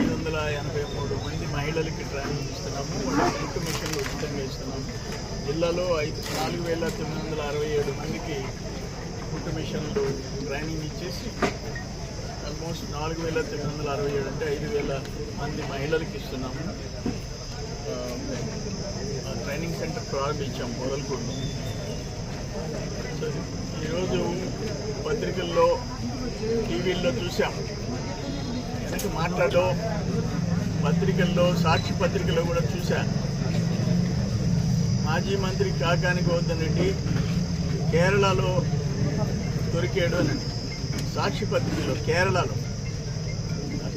ఐదు వందల ఎనభై మూడు మంది మహిళలకి ట్రైనింగ్ ఇస్తున్నాము. వాళ్ళకి ఇంటి మిషన్లు ఉచితంగా ఇస్తున్నాము. జిల్లాలో ఐదు నాలుగు వేల తొమ్మిది వందల అరవై ఏడు మందికి కుట్టు మిషన్లు ట్రైనింగ్ ఇచ్చేసి ఆల్మోస్ట్ నాలుగు వేల తొమ్మిది వందల అరవై ఏడు అంటే ఐదు వేల మంది మహిళలకు ఇస్తున్నాము. ట్రైనింగ్ సెంటర్ ప్రారంభించాము మొదలుకోండి ఈరోజు పత్రికల్లో టీవీల్లో చూసాం వెనక మాట్లాడో పత్రికల్లో సాక్షి పత్రికలో కూడా చూశాను మాజీ మంత్రి కాకాని గోవర్ధన్ రెడ్డి కేరళలో దొరికాడు అని సాక్షి పత్రికలో కేరళలో.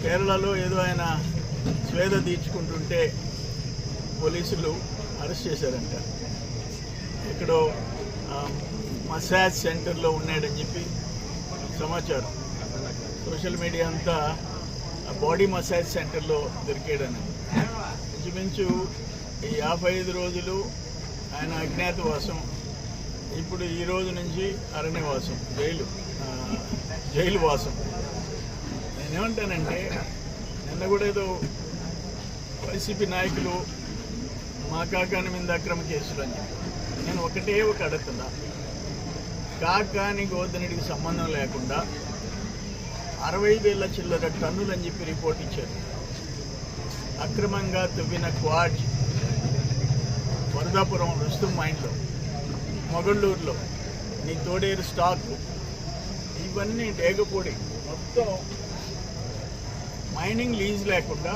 కేరళలో ఏదో ఆయన స్వేద తీర్చుకుంటుంటే పోలీసులు అరెస్ట్ చేశారంట. ఎక్కడో మసాజ్ సెంటర్లో ఉన్నాడని చెప్పి సమాచారం. సోషల్ మీడియా అంతా బాడీ మసాజ్ సెంటర్లో దొరికాడని. ఇంచుమించు ఈ యాభై ఐదు రోజులు ఆయన అజ్ఞాతవాసం. ఇప్పుడు ఈ రోజు నుంచి అరణ్యవాసం జైలు జైలు వాసం. నేనేమంటానంటే నిన్న కూడా ఏదో వైసీపీ నాయకులు మా కాకాని మీద అక్రమ కేసులు అని నేను ఒకటే ఒక అడుగుతున్నా. కాకాని గోధనుడికి సంబంధం లేకుండా అరవై వేల చిల్లర టన్నులు అని చెప్పి రిపోర్ట్ ఇచ్చారు. అక్రమంగా తవ్విన క్వాడ్ వరదాపురం రుస్తుం మైండ్లో మొగళ్ళూరులో నీ తోడేరు స్టాక్. ఇవన్నీ డేగపూడి. మొత్తం మైనింగ్ లీజ్ లేకుండా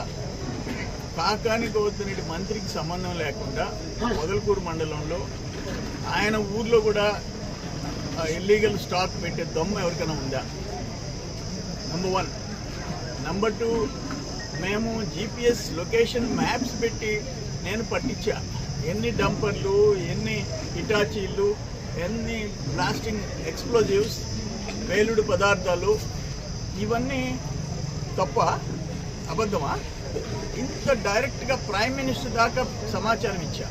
కాకాని గౌతమిరెడ్డి మంత్రికి సంబంధం లేకుండా మొదలకూరు మండలంలో ఆయన ఊర్లో కూడా ఇల్లీగల్ స్టాక్ పెట్టే దమ్ము ఎవరికైనా ఉందా? నెంబర్ వన్ నెంబర్ టూ మేము జీపీఎస్ లొకేషన్ మ్యాప్స్ పెట్టి నేను పట్టించా. ఎన్ని డంపర్లు ఎన్ని ఇటాచీలు ఎన్ని బ్లాస్టింగ్ ఎక్స్ప్లోజివ్స్ వేలుడు పదార్థాలు ఇవన్నీ తప్ప అబద్ధమా? ఇంత డైరెక్ట్గా ప్రైమ్ మినిస్టర్ దాకా సమాచారం ఇచ్చా.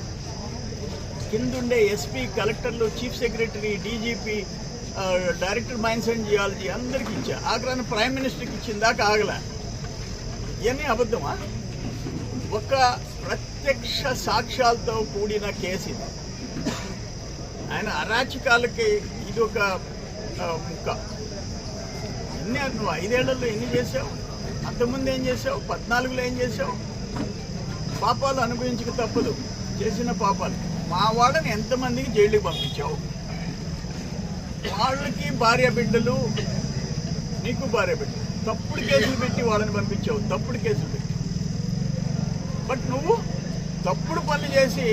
కిందుండే ఎస్పీ కలెక్టర్లు chief secretary DGP director mines and geology అందరికి ఇచ్చా. ఆగ్రాన్ని ప్రైమ్ మినిస్టర్కి ఇచ్చిన దాకా ఆగలే. ఇవన్నీ అబద్ధమా? ఒక ప్రత్యక్ష సాక్ష్యాలతో కూడిన కేసు ఇది. ఆయన అరాచకాలకి ఇది ఒక ముక్క. ఎన్ని నువ్వు ఐదేళ్ళలో ఎన్ని చేసావు? అంతకుముందు ఏం చేసావు? పద్నాలుగులో ఏం చేసావు? పాపాలు అనుభవించక తప్పదు. చేసిన పాపాలు. మా వాళ్ళని ఎంతమందికి జైలుకి పంపించావు? వాళ్ళకి భార్య బిడ్డలు నీకు భార్య బిడ్డలు. తప్పుడు కేసులు పెట్టి వాళ్ళని పంపించావు తప్పుడు కేసులు పెట్టి. బట్ నువ్వు తప్పుడు పనులు చేసి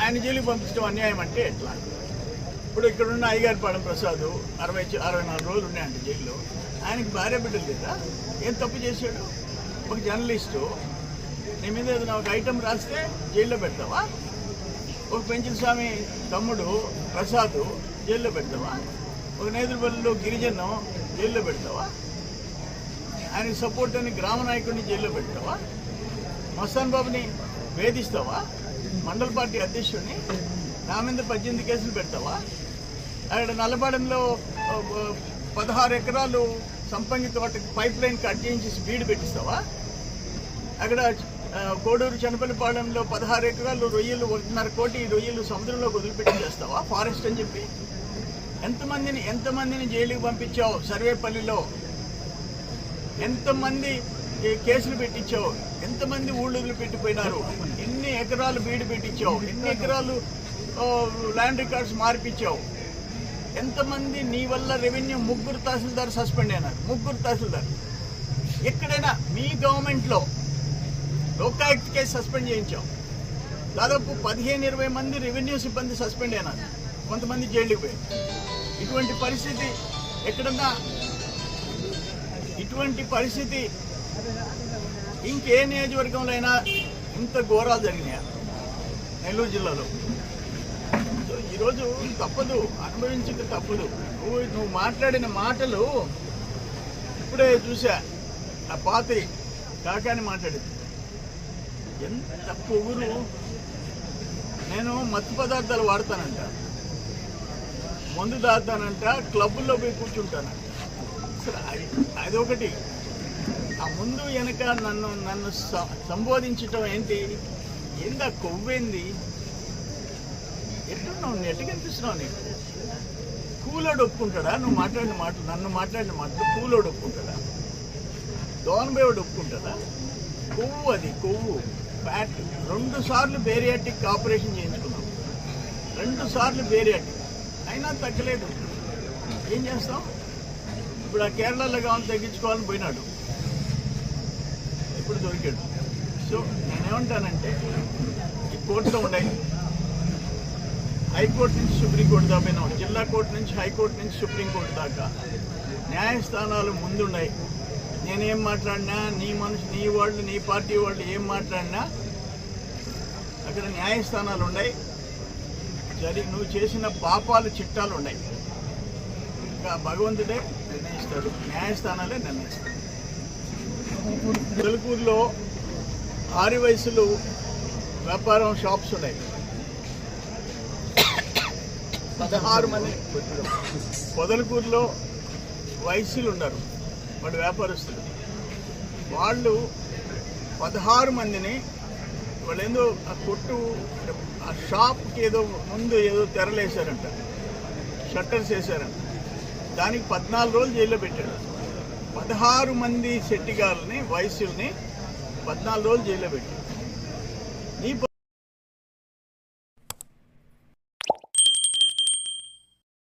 ఆయన జైలుకి పంపించడం అన్యాయం అంటే ఎట్లా? ఇప్పుడు ఇక్కడున్న అయ్యగారిపాలెం ప్రసాద్ అరవై అరవై నాలుగు రోజులు ఉన్నాయండి జైల్లో. ఆయనకి భార్య బిడ్డలు లేదా? ఏం తప్పు చేశాడు? ఒక జర్నలిస్టు నీ మీద ఏదైనా ఒక ఐటెం రాస్తే జైల్లో పెడతావా? ఒక పెంచిన స్వామి తమ్ముడు ప్రసాద్ జైల్లో పెడతావా? ఒక నేదురుపల్లిలో గిరిజను జైల్లో పెడతావా? ఆయన సపోర్ట్ అని గ్రామ నాయకుడిని జైల్లో పెడతావా? మస్తాన్ బాబుని వేధిస్తావా? మండల పార్టీ అధ్యక్షుడిని నా మీద పద్దెనిమిది కేసులు పెడతావా? అక్కడ నల్లబాడంలో పదహారు ఎకరాలు సంపంగి తోటకి పైప్ లైన్ కట్ చేయించి స్పీడ్ పెట్టిస్తావా? అక్కడ కోడూరు చనపల్లిపాలెంలో పదహారు ఎకరాలు రొయ్యలు ఒకటిన్నర కోటి రొయ్యలు సముద్రంలోకి వదిలిపెట్టి చేస్తావా? ఫారెస్ట్ అని చెప్పి. ఎంతమందిని ఎంతమందిని జైలుకి పంపించావు? సర్వేపల్లిలో ఎంతమంది కేసులు పెట్టించావు? ఎంతమంది ఊళ్ళు పెట్టిపోయినారు? ఎన్ని ఎకరాలు బీడు పెట్టించావు? ఎన్ని ఎకరాలు ల్యాండ్ రికార్డ్స్ మార్పించావు ఎంతమంది నీ వల్ల రెవెన్యూ ముగ్గురు తహసీల్దార్ సస్పెండ్ అయినారు? ముగ్గురు తహసీల్దార్. ఎక్కడైనా మీ గవర్నమెంట్లో లోకాయుక్త కేసు సస్పెండ్ చేయించాం దాదాపు పదిహేను ఇరవై మంది రెవెన్యూ సిబ్బంది సస్పెండ్ అయినారు. కొంతమంది జైలుకి పోయారు. ఇటువంటి పరిస్థితి ఎక్కడన్నా ఇటువంటి పరిస్థితి ఇంకే నియోజకవర్గంలో అయినా ఇంత ఘోరాలు జరిగినాయి? నెల్లూరు జిల్లాలో. సో ఈరోజు తప్పదు అనుభవించక తప్పదు. నువ్వు నువ్వు మాట్లాడిన మాటలు ఇప్పుడే చూసా ఆ పాతి కాకాని మాట్లాడింది. ఎంత పొగురు. నేను మత్తు పదార్థాలు వాడతానంట. మందు తాగుతానంట క్లబ్బుల్లో పోయి కూర్చుంటానంట అసలు అది అదొకటి. ఆ ముందు వెనక నన్ను నన్ను సంబోధించటం ఏంటి? ఏందా కొవ్వేంది ఎట్లున్నావు నువ్వు ఎట్టుకనిపిస్తున్నావు నీకు? కూలోడు ఒప్పుకుంటాడా? నువ్వు మాట్లాడిన మాటలు నన్ను మాట్లాడిన మాటలు కూలోడు ఒప్పుకుంటాడా? దోనబేవుడు ఒప్పుకుంటాడా? కొవ్వు అది కొవ్వు. ఫ్యాట్ రెండు సార్లు బేరియాటిక్ ఆపరేషన్ చేయించుకున్నాం. రెండు సార్లు బేరియాటిక్. అయినా తగ్గలేదు. ఏం చేస్తాం? ఇప్పుడు ఆ కేరళలో కావాలని తగ్గించుకోవాలని పోయినాడు. ఇప్పుడు దొరికాడు. సో నేనేమంటానంటే ఈ కోర్టులో ఉన్నాయి. హైకోర్టు నుంచి సుప్రీంకోర్టు దాకా జిల్లా కోర్టు నుంచి హైకోర్టు నుంచి సుప్రీంకోర్టు దాకా న్యాయస్థానాలు ముందున్నాయి. నేనేం మాట్లాడినా నీ మనిషి నీ వాళ్ళు నీ పార్టీ వాళ్ళు ఏం మాట్లాడినా అక్కడ న్యాయస్థానాలు ఉన్నాయి. జరి నువ్వు చేసిన పాపాలు చిట్టాలు ఉన్నాయి. ఇంకా భగవంతుడే నిర్ణయిస్తాడు. న్యాయస్థానాలే నిర్ణయిస్తాడు. తెలుకూరులో ఆరు వయసులు వ్యాపారం షాప్స్ ఉన్నాయి. పదహారు మంది పొదలకూరులో వయసులు ఉన్నారు. వాళ్ళు వ్యాపారస్తులు వాళ్ళు పదహారు మందిని వాళ్ళు ఆ కొట్టు ఆ షాప్కి ఏదో ముందు ఏదో తెరలేశారంట షట్టర్స్ వేశారంట. దానికి పద్నాలుగు రోజులు జైల్లో పెట్టాడు. పదహారు మంది శెట్టిగాలని వయసుల్ని పద్నాలుగు రోజులు జైల్లో పెట్టాడు. నీ